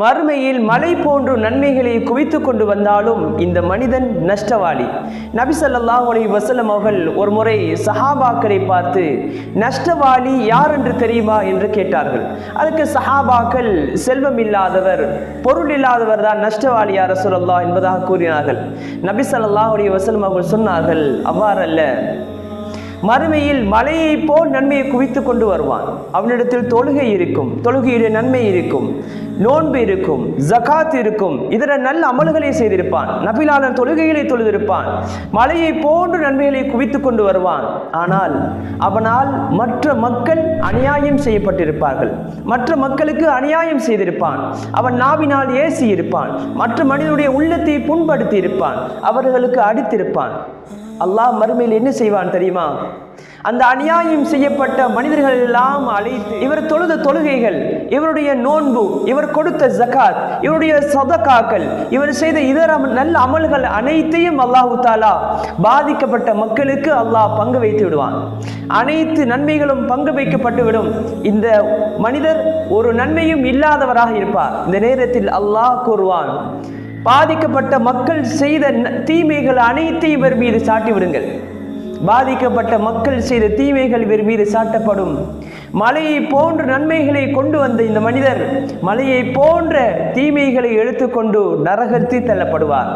மறுமையில் மலை போன்று நன்மைகளை குவித்து கொண்டு வந்தாலும் இந்த மனிதன் நஷ்டவாளி. நபி ஸல்லல்லாஹு அலைஹி அவர்கள் ஒரு முறை சஹாபாக்களை பார்த்து நஷ்டவாளி யார் என்று தெரியுமா? என்று கேட்டார்கள். அதுக்கு சஹாபாக்கள் செல்வம் இல்லாதவர் பொருள் இல்லாதவர் தான் நஷ்டவாளி யார் சொல்லல்லா என்பதாக கூறினார்கள். நபி ஸல்லல்லாஹு அலைஹி அவர்கள் சொன்னார்கள் அவ்வாறல்ல. மறுமையில் மலையை போல் நன்மையை குவித்து கொண்டு வருவான். அவனிடத்தில் தொழுகை இருக்கும் தொழுகையுடைய நன்மை இருக்கும் நோன்பு இருக்கும் ஜகாத் இருக்கும் இதர நல்ல அமல்களை செய்திருப்பான். நபிலாளன் தொழுகைகளை தொழுதிருப்பான். மலையை போன்று நன்மைகளை குவித்து கொண்டு வருவான். ஆனால் அவனால் மற்ற மக்கள் அநியாயம் செய்யப்பட்டிருப்பார்கள். மற்ற மக்களுக்கு அநியாயம் செய்திருப்பான். அவன் நாவினால் ஏசி இருப்பான் மற்ற மனிதனுடைய உள்ளத்தை புண்படுத்தி இருப்பான் அவர்களுக்கு அடித்திருப்பான். அல்லாஹ் மறுமையில் என்ன செய்வான் தெரியுமா? அந்த அநியாயம் செய்யப்பட்ட மனிதர்கள் எல்லாம் அழைத்து இவர் தொழுத தொழுகைகள் இவருடைய நோன்பு இவர் கொடுத்த ஜகாத் இவருடைய சதக்காக்கள் இவர் செய்த இதர நல்ல அமல்கள் அனைத்தையும் அல்லாஹு தாலா பாதிக்கப்பட்ட மக்களுக்கு அல்லாஹ் பங்கு வைத்து விடுவான். அனைத்து நன்மைகளும் பங்கு வைக்கப்பட்டு விடும். இந்த மனிதர் ஒரு நன்மையும் இல்லாதவராக இருப்பார். இந்த நேரத்தில் அல்லாஹ் கூறுவான் பாதிக்கப்பட்ட மக்கள் செய்த தீமைகள் அனைத்தையும் இவர் மீது சாட்டி விடுங்கள். பாதிக்கப்பட்ட மக்கள் செய்த தீமைகள் இவர் மீது சாட்டப்படும். மலையை போன்ற நன்மைகளை கொண்டு வந்த இந்த மனிதர் மலையை போன்ற தீமைகளை எடுத்துக்கொண்டு நரகத்தி தள்ளப்படுவார்.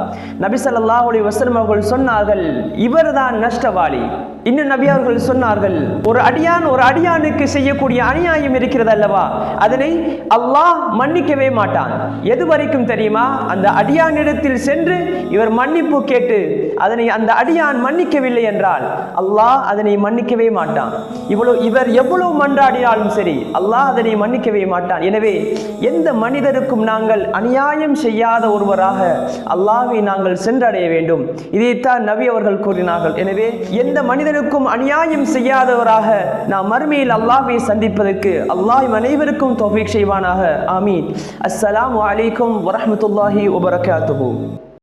நபிசல்லா ஸல்லல்லாஹு அலைஹி அவர்கள் சொன்னார்கள் இவர்தான் நஷ்டவாளி. இன்னும் நபி அவர்கள் சொன்னார்கள் ஒரு அடியான் ஒரு அடியானுக்கு செய்யக்கூடிய அநியாயம் இருக்கிறது அல்லவா? அதனை அல்லாஹ் மன்னிக்கவே மாட்டான். எது வரைக்கும் தெரியுமா? அந்த அடியானிடத்தில் சென்று இவர் மன்னிப்பு கேட்டு அதனை அந்த அடியான் மன்னிக்கவில்லை என்றால் அல்லாஹ் அதனை மன்னிக்கவே மாட்டான். இவ்வளவு இவர் எவ்வளவு போராடினாலும் சரி அல்லாஹ் அதனை மன்னிக்கவே மாட்டான். எனவே எந்த மனிதருக்கும் நாங்கள் அநியாயம் செய்யாத ஒருவராக அல்லாஹை நாங்கள் சென்றடைய வேண்டும். இதைத்தான் நபி அவர்கள் கூறினார்கள். எனவே எந்த மனிதனுக்கும் அநியாயம் செய்யாதவராக நாம் மறுமையில் அல்லாஹை சந்திப்பதற்கு அல்லாஹ் அனைவருக்கும் தொகை செய்வானாக. ஆமீன். அஸ்ஸலாம் வலைக்கும் வரமத்துல்லாஹி வபரகாத்துஹு.